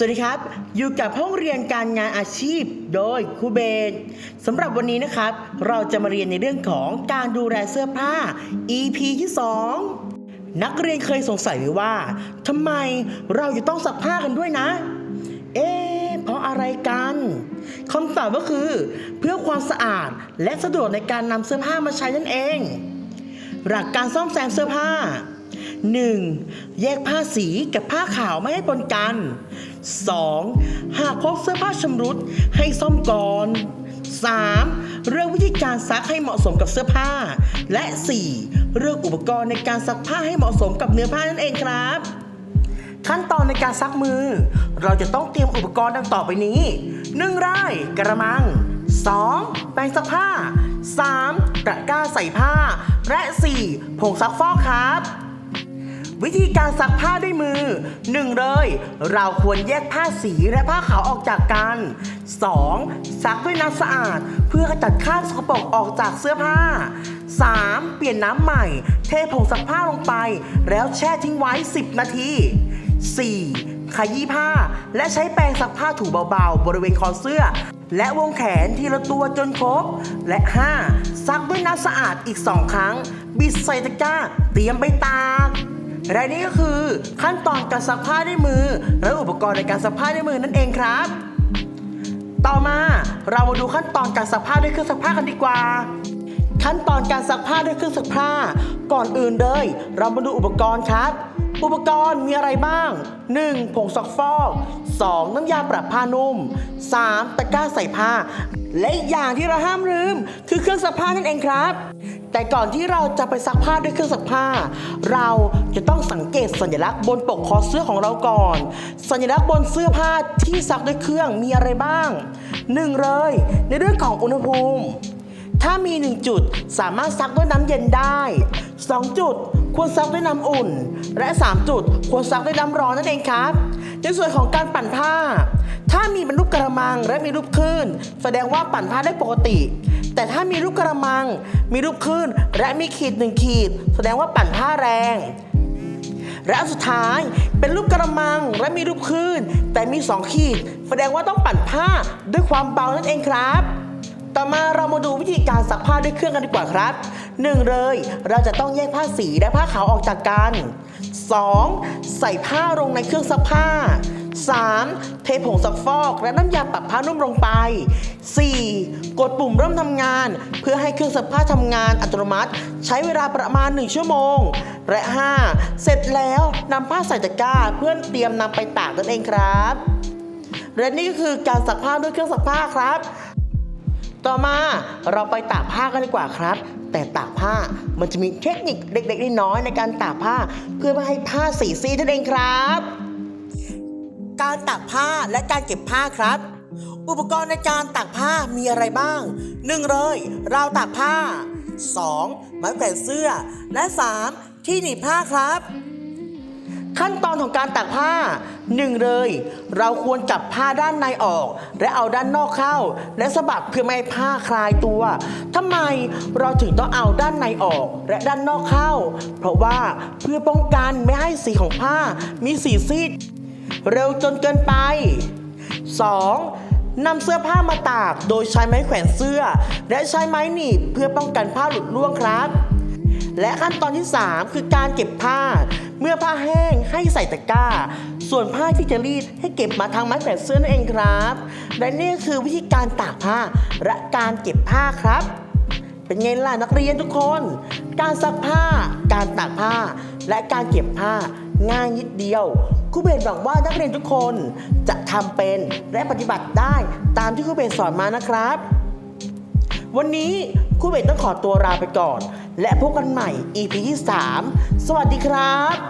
สวัสดีครับ อยู่กับห้องเรียนการงานอาชีพ โดยครูเบนสำหรับวันนี้นะครับ เราจะมาเรียนในเรื่องของการดูแลเสื้อผ้า EP ที่ 2 นักเรียนเคยสงสัยไหมว่าทำไมเราจะต้องซักผ้ากันด้วยนะ เอ๊เพราะอะไรกันคำตอบก็คือ เพื่อความสะอาดและสะดวกในการนำเสื้อผ้ามาใช้นั่นเอง หลักการซ่อมแซมเสื้อผ้า 1. แยกผ้าสีกับผ้าขาวไม่ให้ปนกัน 2. หากพบเสื้อผ้าชำรุดให้ซ่อมก่อน 3. เรื่องวิธีการซักให้เหมาะสมกับเสื้อผ้า และ 4. เรื่องอุปกรณ์ในการซักผ้าให้เหมาะสมกับเนื้อผ้านั่นเองครับ ขั้นตอนในการซักมือ เราจะต้องเตรียมอุปกรณ์ดังต่อไปนี้ 1 ไร่กระมัง 2. แปรงซักผ้า 3. ตะกร้าใส่ผ้า และ 4. ผงซักฟอกครับ วิธีการซักผ้าด้วยมือ 1. เลย เราควรแยกผ้าสีและผ้าขาวออกจากกัน 2. ซักด้วยน้ำสะอาด เพื่อขจัดคราบสกปรกออกจากเสื้อผ้า 3. เปลี่ยนน้ำใหม่ เทผงซักผ้าลงไป แล้วแช่ทิ้งไว้ 10 นาที 4. ขยี้ผ้าและใช้แปรงซักผ้าถูเบาๆ บริเวณคอเสื้อ และวงแขนทีละตัวจนครบ และ 5. ซักด้วยน้ำสะอาดอีก 2 ครั้ง บิดใส่ตะกร้า เตรียมไปตาก และนี่ก็คือขั้นตอนการซักผ้าด้วยมือ และอุปกรณ์ในการซักผ้าด้วยมือนั่นเองครับ ต่อมาเรามาดูขั้นตอนการซักผ้าด้วยเครื่องซักผ้ากันดีกว่า ขั้นตอนการซักผ้าด้วยเครื่องซักผ้า ก่อนอื่นเลย เรามาดูอุปกรณ์ครับ อุปกรณ์มีอะไรบ้าง 1. ผงซักฟอก 2. น้ำยาปรับผ้านุ่ม 3. ตะกร้าใส่ผ้า และอีกอย่างที่เราห้ามลืม คือเครื่องซักผ้านั่นเองครับ แต่ก่อนที่เราจะไปซักผ้าด้วยเครื่องซักผ้า เราจะต้องสังเกตสัญลักษณ์บนปกคอเสื้อของเราก่อน สัญลักษณ์บนเสื้อผ้าที่ซักด้วยเครื่องมีอะไรบ้าง 1. เลย ในเรื่องของอุณหภูมิ ถ้ามี 1 จุดสามารถซักด้วยน้ำเย็นได้ 2 จุดควรซักด้วยน้ำอุ่น และ 3 จุดควรซักด้วยน้ำร้อนนั่นเองครับ ในส่วนของการปั่นผ้า ถ้ามีเป็นรูปกระมังและมีรูปคลื่นแสดงว่าปั่นผ้าได้ปกติ แต่ถ้ามีรูปกระมัง มีรูปคลื่นและมีขีดหนึ่งขีด แสดงว่าปั่นผ้าแรงและอันสุดท้ายเป็นรูปกระมังและมีรูปคลื่นแต่มี 2 ขีด แสดงว่าต้องปั่นผ้าด้วยความเบานั่นเองครับ ต่อมาเรามาดูวิธีการซักผ้าด้วยเครื่องกันดีกว่าครับ 1. เลยเราจะต้องแยกผ้าสีและผ้าขาวออกจากกัน 2. ใส่ผ้าลงในเครื่องซักผ้า 3. เทผงซักฟอกและน้ำยาปรับผ้านุ่มลงไป 4. กดปุ่มเริ่มทำงาน เพื่อให้เครื่องซักผ้าทำงานอัตโนมัติ ใช้เวลาประมาณ 1 ชั่วโมง และ 5. เสร็จแล้วนำผ้าใส่ตะกร้าเพื่อเตรียมนำไปตากนั่นเองครับ และนี่ก็คือการซักผ้าด้วยเครื่องซักผ้าครับ ต่อมาเราไปตากผ้ากันดีกว่าครับ แต่ตากผ้ามันจะมีเทคนิคเล็กๆน้อยๆในการตากผ้า เพื่อไม่ให้ผ้าสีซีดนั่นเองครับ การตากผ้าและการเก็บผ้าครับ อุปกรณ์ในการตากผ้ามีอะไรบ้าง1เลยราวตากผ้า 2. ไม้แขวนเสื้อและ 3. ที่หนีบผ้าครับ ขั้นตอนของการตากผ้า 1 เลย เราควรจับผ้าด้านในออก และเอาด้านนอกเข้า และสะบัดเพื่อไม่ให้ผ้าคลายตัวทำไมเราถึงต้องเอาด้านในออก และด้านนอกเข้า เพราะว่าเพื่อป้องกันไม่ให้สีของผ้ามีสีซีดเร็วจนเกินไป 2. นำเสื้อผ้ามาตากโดยใช้ไม้แขวนเสื้อ และใช้ไม้หนีบเพื่อป้องกันผ้าหลุดร่วงครับ และขั้นตอนที่ 3 คือการเก็บผ้า เมื่อผ้าแห้งให้ใส่ตะกร้า ส่วนผ้าที่จะรีดให้เก็บมาทางไม้แขวนเสื้อนั่นเองครับ และนี่คือวิธีการตากผ้าและการเก็บผ้าครับ เป็นไงล่ะนักเรียนทุกคน การซักผ้า การตากผ้า และการเก็บผ้าง่ายนิดเดียวครูเบนหวังว่านักเรียนทุกคนจะทำเป็นและปฏิบัติได้ตามที่ครูเบนสอนมานะครับ วันนี้ คุณเบนต้องขอตัวลาไปก่อน และพบกันใหม่ EP ที่ 3 สวัสดีครับ